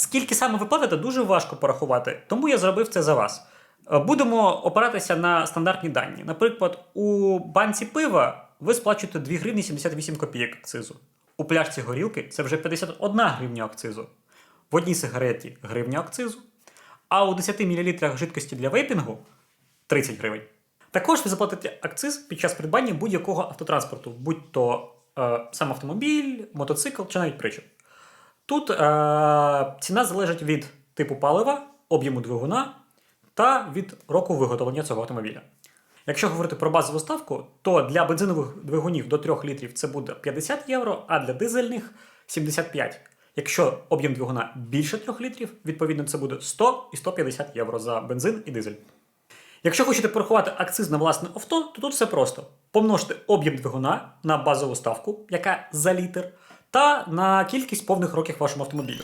Скільки саме ви платите, дуже важко порахувати, тому я зробив це за вас. Е, Будемо опиратися на стандартні дані. Наприклад, у банці пива ви сплачуєте 2 гривні 78 копійок акцизу. У пляшці горілки це вже 51 гривня акцизу. В одній сигареті гривня акцизу. А у 10 мл жидкості для вейпінгу 30 гривень. Також ви заплатите акциз під час придбання будь-якого автотранспорту, будь то е, сам автомобіль, мотоцикл чи навіть причіп. Тут е, ціна залежить від типу палива, об'єму двигуна та від року виготовлення цього автомобіля. Якщо говорити про базову ставку, то для бензинових двигунів до 3 літрів це буде 50 євро, а для дизельних 75. Якщо об'єм двигуна більше 3 літрів, відповідно це буде 100 і 150 євро за бензин і дизель. Якщо хочете порахувати акциз на власне авто, то тут все просто. Помножте об'єм двигуна на базову ставку, яка за літр, та на кількість повних років вашому автомобілю.